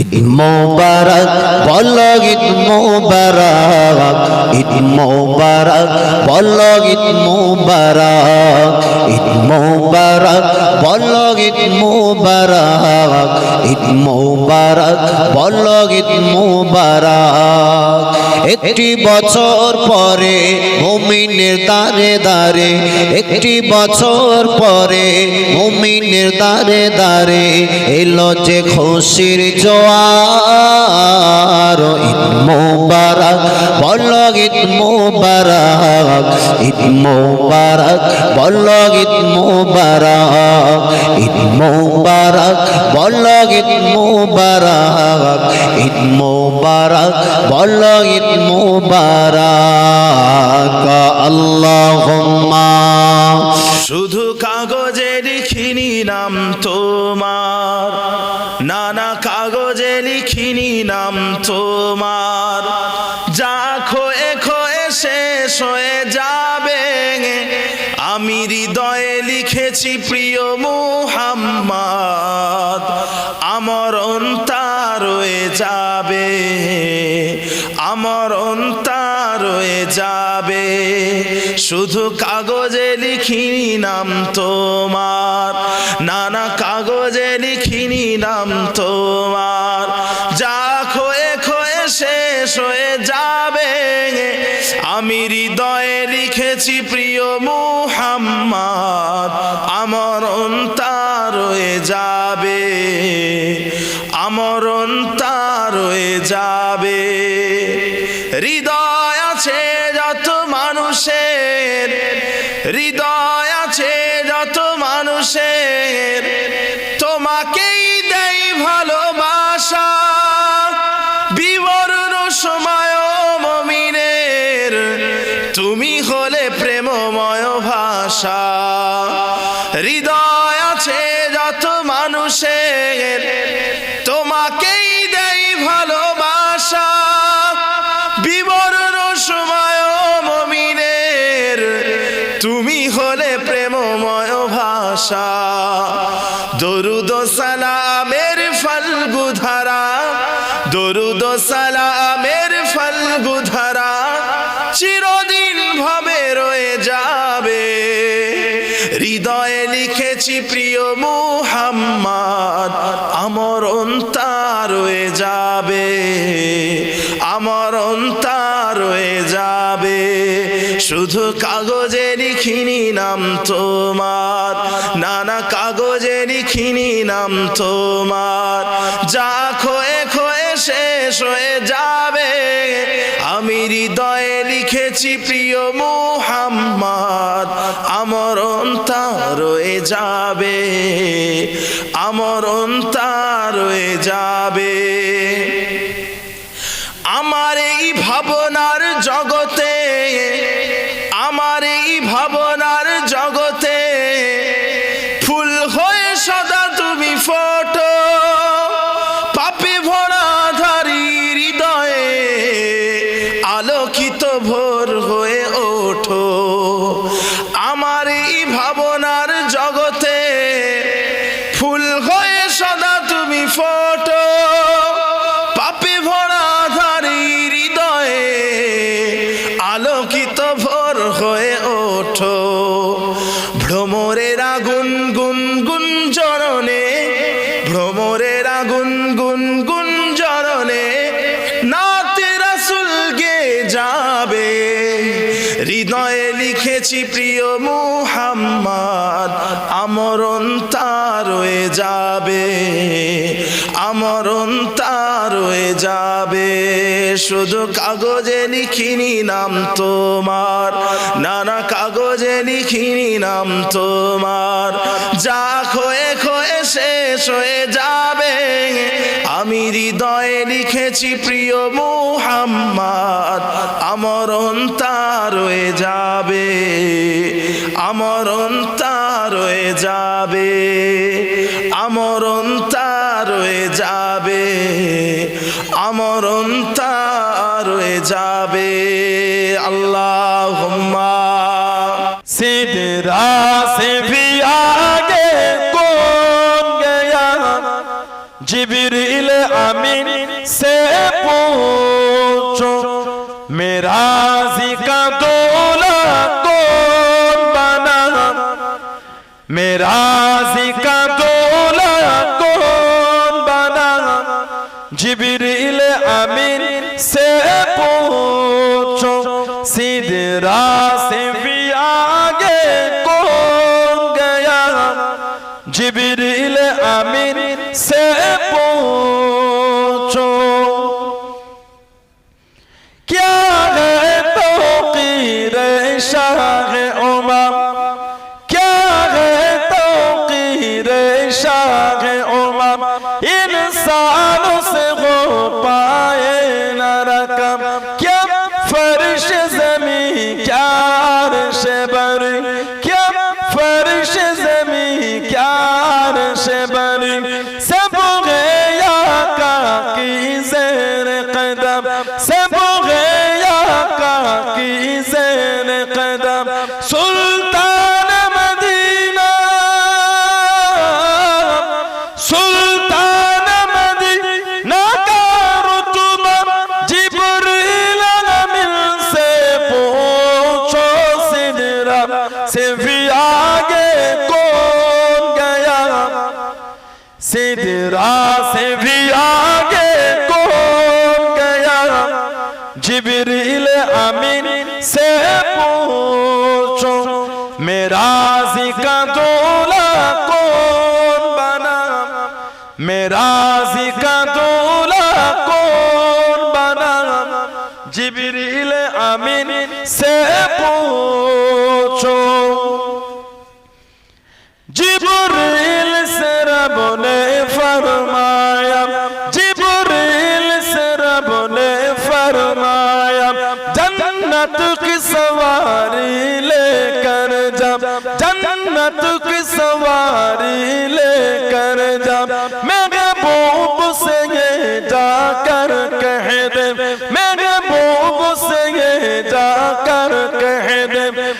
ঈদ মোবারক, বল ঈদ মোবারক ঈদ মোবারক, বল ঈদ মোবারক ঈদ মোবারক, বল ঈদ মোবারক ঈদ মোবারক, বল ঈদ মোবারক। একটি বছর পরে মুমিনের দারে দারে একটি বছর পরে মুমিনের দারে দারে এলো যে খুশির জোয়ার। মোবারক বল ঈদ মোবারক ঈদ মোবারক বল ঈদ মোবারক ঈদ মোবারক বল ঈদ মোবারক ঈদ মোবারক বল ঈদ মোবারক আল্লাহুম্মা। শুধু কাগজে লিখিনি নাম তোমার নাম তোমার। নানা কাগজে লিখিনি নাম তোমার। যা খোয়ে খোয়ে শেষ হয়ে যাবে। আমি হৃদয়ে লিখেছি প্রিয় মুহাম্মদ আমার অন্তা রয়ে যাবে। আমার অন্তা রয়ে যাবে। হৃদয় প্রেমময় ভাষা। দরুদ সালামের ফাল্গু ধারা দরুদ সালামের ফাল্গু ধারা চিরদিন ভাবে রয়ে যাবে। হৃদয়ে লিখেছি প্রিয় মুহাম্মদ আমার অন্তা রয়ে যাবে। আমার অন্তা রয়ে যাবে। শুধু কাগজে লিখিনি নাম তোমার। নানা কাগজে লিখিনি নাম তোমার। যা খোয়ে খোয়ে শেষ হয়ে যাবে। আমি হৃদয়ে লিখেছি প্রিয় মুহাম্মদ আমার অন্তা রয়ে যাবে। আমার অন্তা রয়ে যাবে। আমার এই ভাবনার জগতে আগুন গুন গুন জরনে নাতে রাসুল গে যাবে? হৃদয়ে লিখেছি প্রিয় মুহাম্মদ আমর অন্তা রয়ে যাবে আমর অন্তা রয়ে যাবে। শুধু কাগজে লিখিনি নাম তোমার, নানা কাগজে লিখিনি নাম তোমার। যা খোয়ে খোয়ে শেষ হয়ে যাবে আমি হৃদয়ে লিখেছি, প্রিয় মোহাম্মদ আমরণ অন্তা রয়ে যাবে আমরণ অন্তা রয়ে যাবে আমরণ অন্তা রয়ে যাবে আমরণ অন্তা রয়ে যাবে। زمین سے پوچھو میرا کا دولا کون بنا میرا کا دولا کون بنا جبریل امین سے پوچھو سیدھا سے بھی آگے کون گیا جبریل امین سے shara आगे कौन गया सिदरा से भी आगे कौन गया जिब्रील अमीन से पूछो मेरा जिका सवारी लेकर जब जन्नत की सवारी लेकर जब मेरे बोब से ये जाकर कह दे। मेरे बोब से ये जाकर कह दे।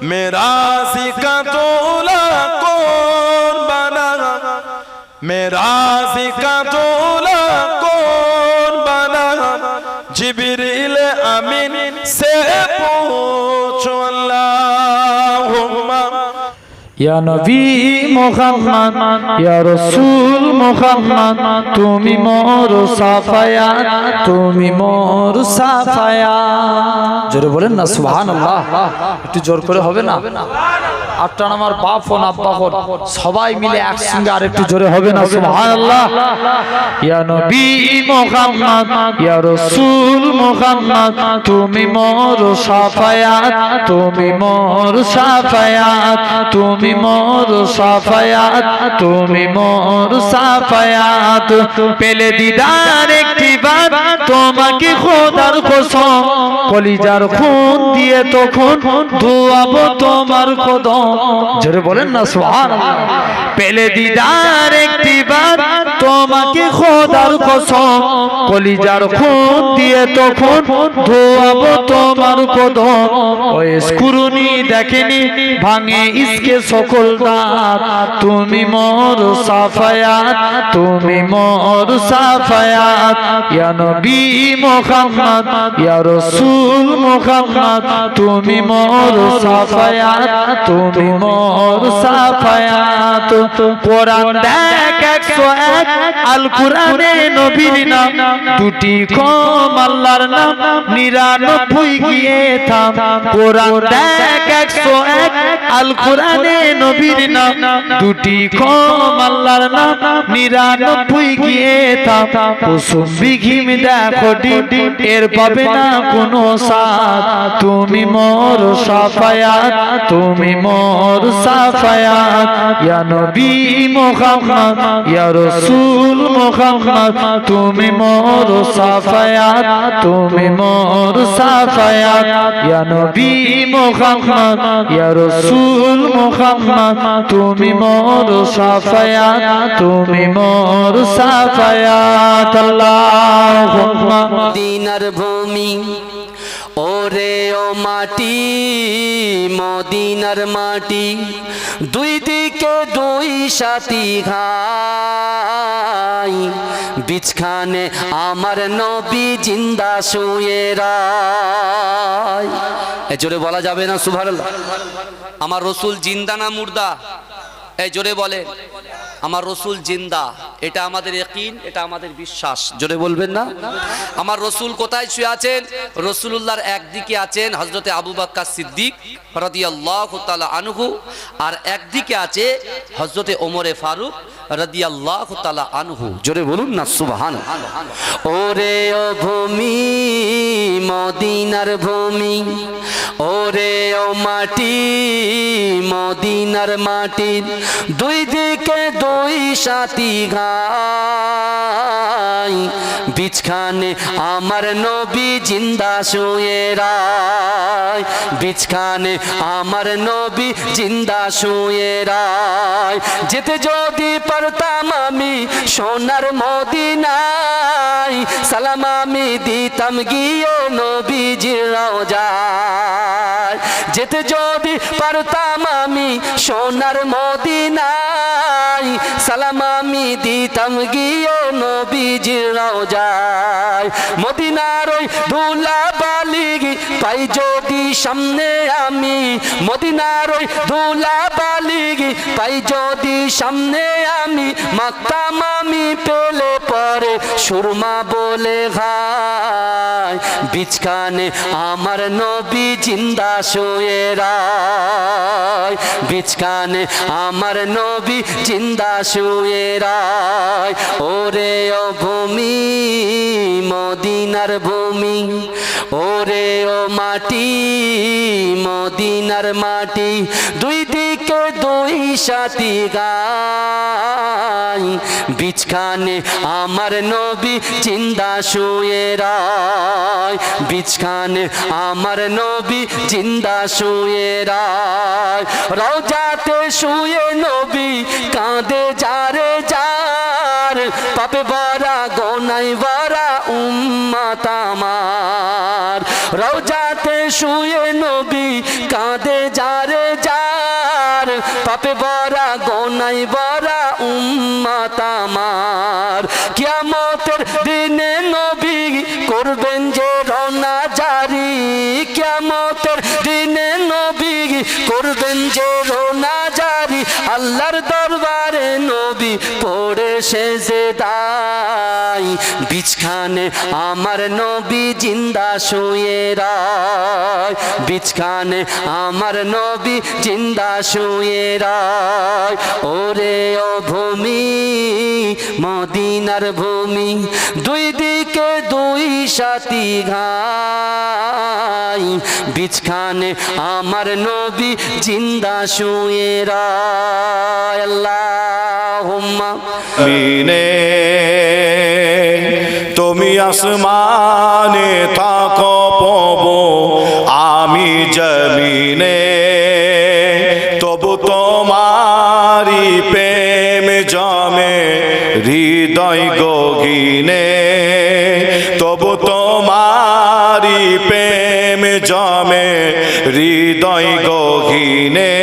میرا سکا چولا کون بنا میرا سکا چولا ইয়া নবী মোহাম্মদ, ইয়া রাসূল মোহাম্মদ, তুমি মোর সাফায়া, তুমি মোর সাফায়াত জোরে বলেন না, সুবহানাল্লাহ। একটু জোর করে হবে না? আটটা আমার বাপ ও আব্বা হন সবাই মিলে একসঙ্গে আর একটু জোরে হবে না সুবহানাল্লাহ। ইয়া নবী মোহাম্মদ ইয়া রাসূল মোহাম্মদ তুমি মোর সাফায়াত তুমি মোর সাফায়াত তুমি মোর সাফায়াত তুমি মোর সাফায়াত। পেলে দিদার একটি বার তোমাকে খোদার কসম কলিজার খুন দিয়ে তখন ধোয়াবো তোমার কদম। জোরে বলেন না সোহান পেলে দিদার একটি বার তোমাকে খোদার কসম, কলিজার খুন দিয়ে তখন ধোয়াবো তোমার কদম। ওই স্কুরুনি দেখেনি, ভাঙে ইসকে সকল দাঁত। তুমি মোর সাফায়াত, তুমি মোর সাফায়াত। ইয়া নবী মুহাম্মদ, ইয়া রাসূল মুহাম্মদ, তুমি মোর সাফায়াত, তুমি মোর সাফায়াত। কোরআন দেখ 101 আল কোরআনে নবীর নাম। দুটি কম আল্লাহর নাম। নিরানব্বই গিয়ে থাম। কোরআন দেখ 101 আল কোরআনে নবীর নাম। দুটি কম আল্লাহর নাম। নিরানব্বই গিয়ে কুসুম বিঘিম দেখো এর পাবে না কোনো সাথ তুমি মোর সাফায়াত। তুমি মোর সাফায়াত। ইয়া নবী মুহাম্মদ ইয়া রাসূল মুহাম্মদ। তুমি মোর সাফায়াত। তুমি মোর সাফায়াত। ইয়া নবী মুহাম্মদ ইয়া রাসূল মুহাম্মদ, তুমি মোর সাফায়াত তুমি মোর সাফায়াত। আল্লাহুম্মা। মদিনার ভূমি, ওরে ও মাটি, মদিনার মাটি, দুই দিকে দুই সাথী ঘাই বিছখানে আমার নবী জিন্দা শুয়ে রায়। এ জোরে বলা যাবে না সুভার আমার রসুল জিন্দা না মুর্দা? এই জোরে বলে। আমার রসুল জিন্দা, এটা আমাদের একিন এটা আমাদের বিশ্বাস। জোরে বলবেন না? আমার রসুল কোথায় শুয়ে আছেন? রসুল্লাহর একদিকে আছেন হজরতে আবু বাক্কা সিদ্দিক রাদিয়াল্লাহু তালা আনহু, আর একদিকে আছে হজরতে ওমরে ফারুক রাদিয়াল্লাহু তাআলা আনহু। জোরে বলুন না, সুবহান। ওরে ও ভূমি, মদিনার ভূমি, ওরে ও মাটি, মদিনার মাটি, দুই দিকে দুই সাথী ঘাই। বিছখানে আমার নবী জিন্দা শুয়ে রায়। বিছখানে আমার নবী জিন্দা শুয়ে রায়। যেতে যদি পারতাম আমি সোনার মদিনায়। সালাম আমি দিতাম গিয়ে নবীজির রওজায়। যেতে যদি পারতাম আমি সোনার মদিনায়, সালাম আমি দিতাম গিয়ে নবীজির রওজায়। মদিনার ওই ধুলা বালিগি পাই যদি সামনে আমি মদিনার ওই ধুলা বালিগি পাই। যদি সামনে আমি মাতাম আমি পেলে পরে সুরমা বলে ভাই বিছখানে আমার নবী জিন্দা শুয়ে রায়। বিছখানে আমার নবী জিন্দা শুয়ে রায়। ওরে ও ভূমি, মদিনার ভূমি, ওরে ও মাটি মদিনার মাটি, দুই দিকে দুই সাথী গাই। বিছখানে আমার নবী জিন্দা শুয়ে রায়। বিছখানে আমার নবী জিন্দা শুয়ে রায়। রওজাতে শুয়ে নবী কাঁদে যারে যার। পাপে বারা গোনাই বরা উম্মাত করবেন না যাবি আল্লাহর দরবারে নবী পড়ে সে যে দাই বিছখানে আমার নবী জিন্দা শুয়ে রায়। বিছখানে আমার নবী জিন্দা শুয়ে রায়। ওরে ও ভূমি, মদিনার ভূমি, দুই দিকে দুই সাথী ঘাই। বিছখানে আমার নবী জিন্দা শুয়ে রায়। আল্লাহুম্মা মিনে তুমি আসমানে থাকো পব আমি জমিনে। তবু তোমারি প্রেম জমে, হৃদয় গগিনে। তবু তোমারি প্রেম জমে, হৃদয় গগিনে।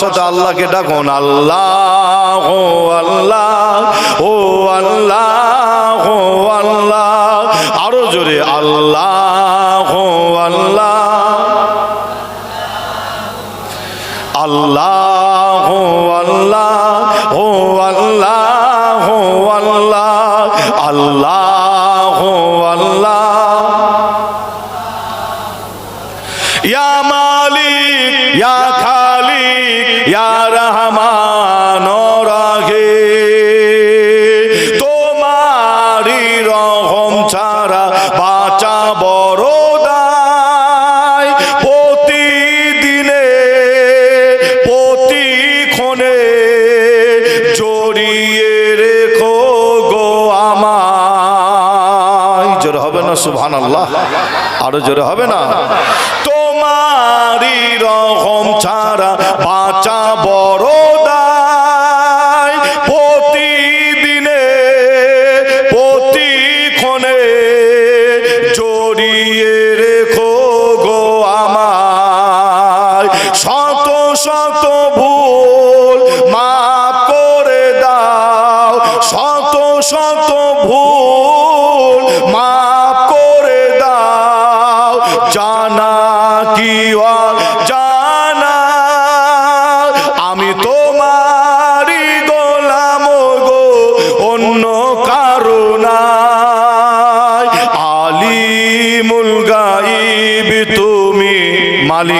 সাথে আল্লাহকে ডাকুন, আল্লাহ ও আল্লাহ ও আল্লাহ ও আল্লাহ। আরও জোরে, আল্লাহ ও আল্লাহ। সুবহান আল্লাহ আরও জোরে হবে না? তোমারি রহম ছাড়া বাঁচা বড়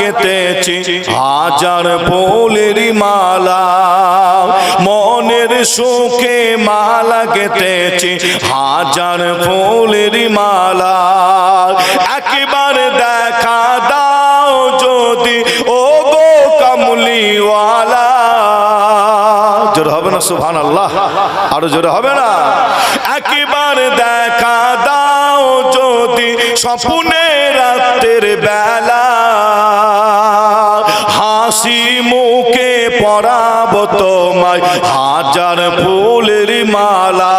গেতেছি। হাজার ফুলের মালা, মনের সুখে মালা গেতেছি। হাজার ফুলের মালা, একবার দেখা দাও যদি ও গো কামলিওয়ালা। জোর হবে না সুবহান আল্লাহ আরও জোরে হবে না। একবার দেখা দাও যদি স্বপ্নে রাতের বেলা। হাসি মুখে পরাব তোমায়। হাজার ফুলের মালা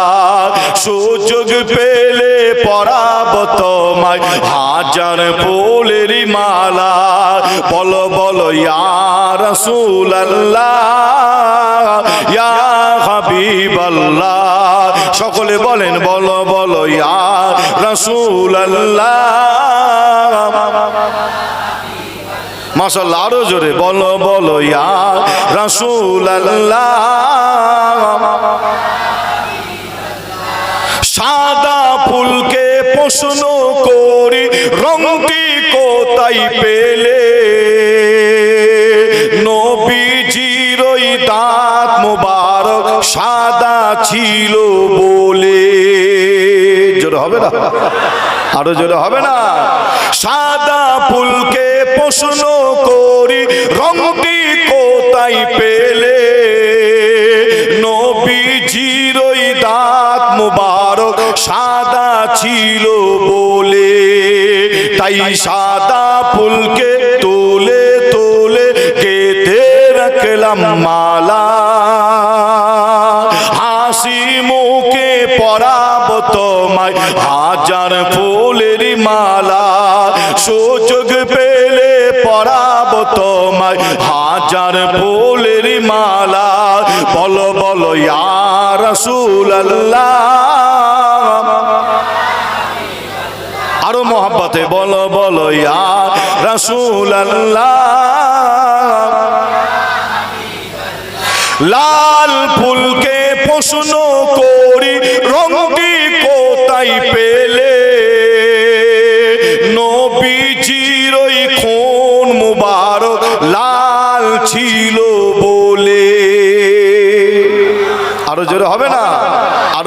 সুযোগ পেলে পরাব তোমায়। হাজার ফুলের মালা বলো বলো, ইয়া রাসূলুল্লাহ, ইয়া সকলে বলেন, বলো বলো, ইয়া রাসূলুল্লাহ। মাশাআল্লাহ, আরও জোরে বলো বলো, ইয়া সাদা ফুলকে প্রশ্ন করি, রংটি কোথায় পেলে? নবীজির দাঁত মোবারক সাদা ছিল বলে। জোরে হবে না? আরও জোরে হবে না? সাদা ফুলকে প্রশ্ন করি, রংটি কোথায় পেলে? নবীজির দাঁত মুবারক সাদা ছিল বলে, তাই সাদা ফুলকে তুলে তুলে কেটে রাখলাম মালা। হাসি মুখে পরাব তোমায়, হাজার ফুলের মালা, সুযোগ পরাব তোমায় হাজার ফুলের মালা। বলো বলো, ইয়া রাসূলুল্লাহ। আরও মোহাব্বতে বলো বলো, ইয়া রাসূলুল্লাহ। লাল ফুলকে প্রশ্ন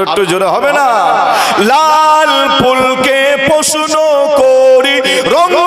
একটু জোরে হবে না। লাল ফুলকে প্রশ্ন করি রংটি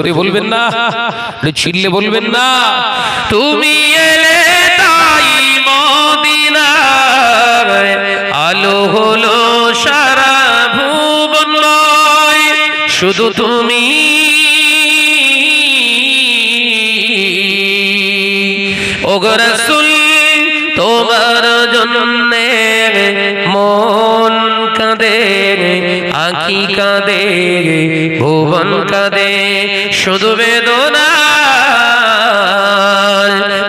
জোরে বলবেন না, একটু ছিললে বলবেন না। তুমি এলে তাই মদিনার আলো হলো সারা ভুবনময় শুধু তুমি ওগো রসুল, তোমার জন্যে মন কাঁদে আঁখি কাঁদে ভুবন কাঁদে, শুধু বেদনা।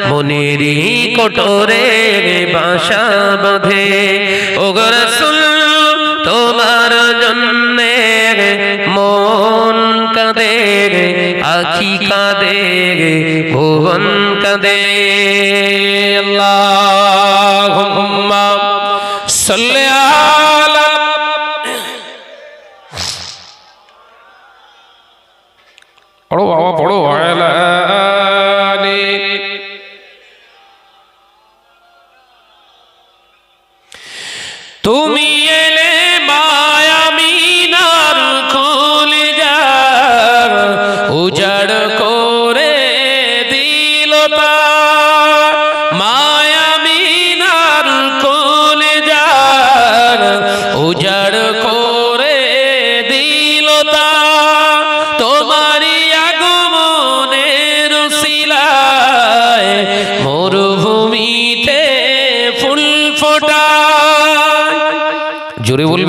মনেরই কোটরে বাসা বাঁধে। ওগো রসুল, তোমার জন্যে মন কাঁদে আখি কাঁদে ভুবন কাঁদে।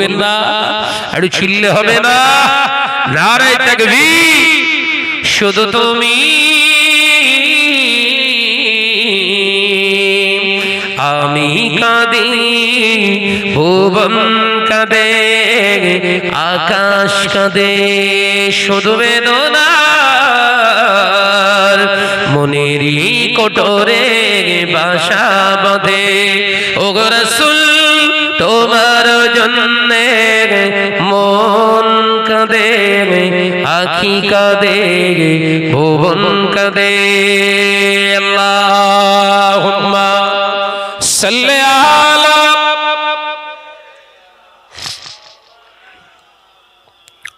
বলবেন না। একটু ছিললে হবে না। নারায় থাকবি শুধু তুমি। আমি কাঁদি, ভুবন কাঁদে, আকাশ কাঁদে। শুধু বেদনার মনেরই কোটরে বাসা বাঁধে। ও রসুল তোমার জন্যে মন কাঁদে আখি কাঁদে ভুবন কাঁদে। আল্লাহুম্মা সাল্লি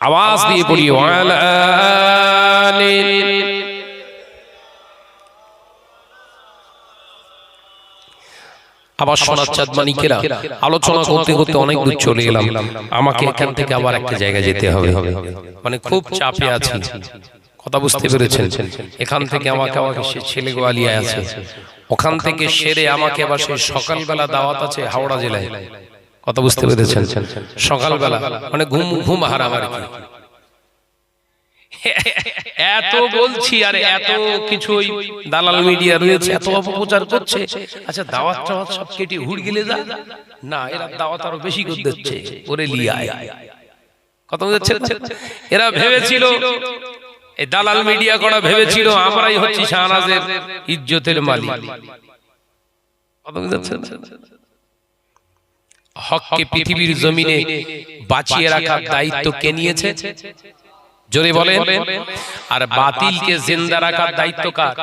আওয়াজ দিয়ে পড়ি ওয়ালা আবার সোনার চাঁদ মানিকেরা, আলোচনা করতে করতে অনেক দূর চলে এলাম। আমাকে এখান থেকে আবার একটা জায়গায় যেতে হবে। মানে খুব চাপে আছি। কথা বুঝতে পেরেছেন? এখান থেকে আমাকে আমাকে সে ছেলে গোয়ালিয়া আছে। ওখান থেকে সেরে আমাকে আবার সেই সকালবেলা দাওয়াত আছে হাওড়া জেলায়। কথা বুঝতে পেরেছেন? সকালবেলা মানে ঘুম ঘুম হারাম আর কি। এত বলছি আর এত কিছু দালাল মিডিয়া রয়েছে এত অপপ্রচার করছে। আচ্ছা দাওয়াত টাওয়াত সব কেটে হুড় গেলে যা না এরা দাওয়াত আরও বেশি করে দিচ্ছে ওরে লিয়ায়। কত বুঝছে এরা ভেবেছিল এই দালাল মিডিয়া করা ভেবেছিল আমরাই হচ্ছি শাহনাজের ইজ্জতের মালিক। কত বুঝাচ্ছেন হককে পৃথিবীর জমিনে বাঁচিয়ে রাখার দায়িত্ব কে নিয়েছে? জোরে বলেন আর বাতিলকে জিন্দা রাখার দায়িত্ব কার?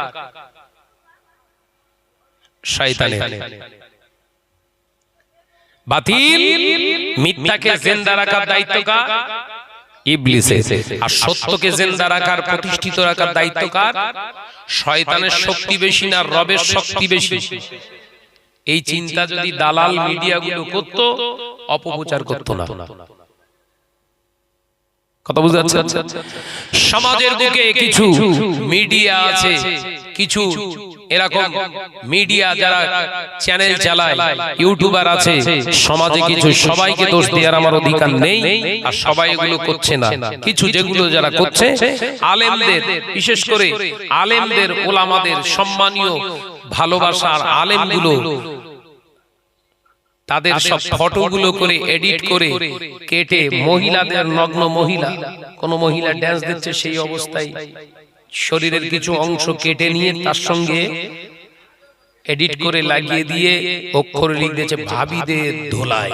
শয়তানের। বাতিল মিথ্যাকে জিন্দা রাখার দায়িত্ব কার? ইবলিসের। আর সত্যকে জিন্দা রাখার প্রতিষ্ঠিত রাখার দায়িত্ব কার? শয়তানের শক্তি বেশি না রবের শক্তি বেশি। এই চিন্তা যদি দালাল মিডিয়াগুলো করত অপপ্রচার করত না। কথা বুঝতে পারছেন? সমাজের বুকে কিছু মিডিয়া আছে কিছু এরকম মিডিয়া যারা চ্যানেল চালায় ইউটিউবার আছে সমাজে কিছু সবাইকে দোষ দেওয়ার আমার অধিকার নেই আর সবাই এগুলো করছে না। কিছু যেগুলো যারা করছে আলেমদের বিশেষ করে আলেমদের ওলামাদের সম্মানীয় ভালোবাসার আলেমগুলো তাদের সব ফটোগুলো করে এডিট করে কেটে মহিলাদের নগ্ন মহিলা কোন মহিলা ড্যান্স দিচ্ছে সেই অবস্থায়। শরীরের কিছু অংশ কেটে নিয়ে তার সঙ্গে এডিট করে লাগিয়ে দিয়ে অক্ষর লিখতেছে ভাবিদের ধোলায়